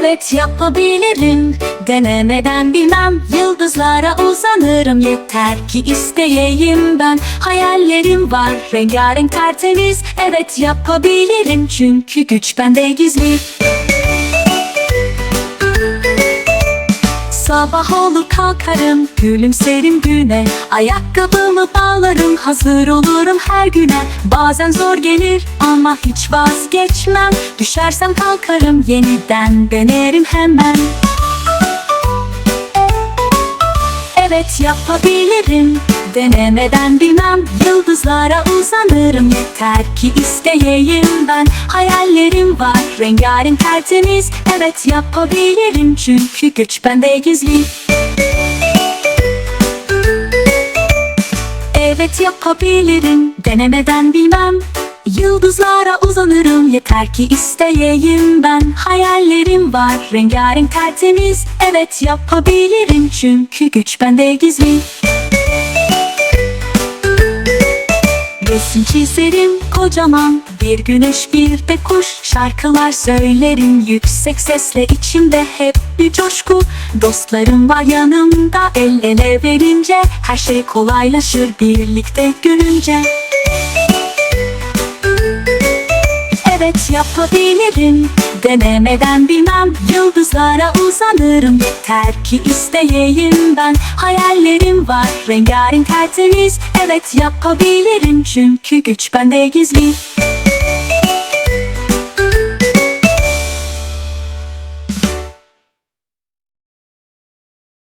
Evet yapabilirim. Denemeden bilmem. Yıldızlara uzanırım. Yeter ki isteyeyim ben. Hayallerim var. Rengarenk tertemiz. Evet yapabilirim. Çünkü güç bende gizli Sabah olur kalkarım Gülümserim güne. Ayakkabımı bağlarım Hazır olurum her güne. Bazen zor gelir ama hiç vazgeçmem. Düşersem kalkarım yeniden Denerim hemen Evet yapabilirim. Denemeden bilmem. Yıldızlara uzanırım. Yeter ki isteyeyim ben. Hayallerim var. Rengarenk tertemiz. Evet yapabilirim. Çünkü güç bende gizli. Evet yapabilirim. Denemeden bilmem Yıldızlara uzanırım Yeter ki isteyeyim ben. Hayallerim var Rengarenk tertemiz. Evet yapabilirim Çünkü güç bende gizli. Resim çizerim kocaman Bir güneş bir de kuş. Şarkılar söylerim yüksek sesle içimde hep bir coşku. Dostlarım var yanımda el ele verince Her şey kolaylaşır birlikte gülünce Evet yapabilirim. Denemeden bilmem Yıldızlara uzanırım. Yeter ki isteyeyim ben Hayallerim var. Rengarenk tertemiz Evet yapabilirim. Çünkü güç bende gizli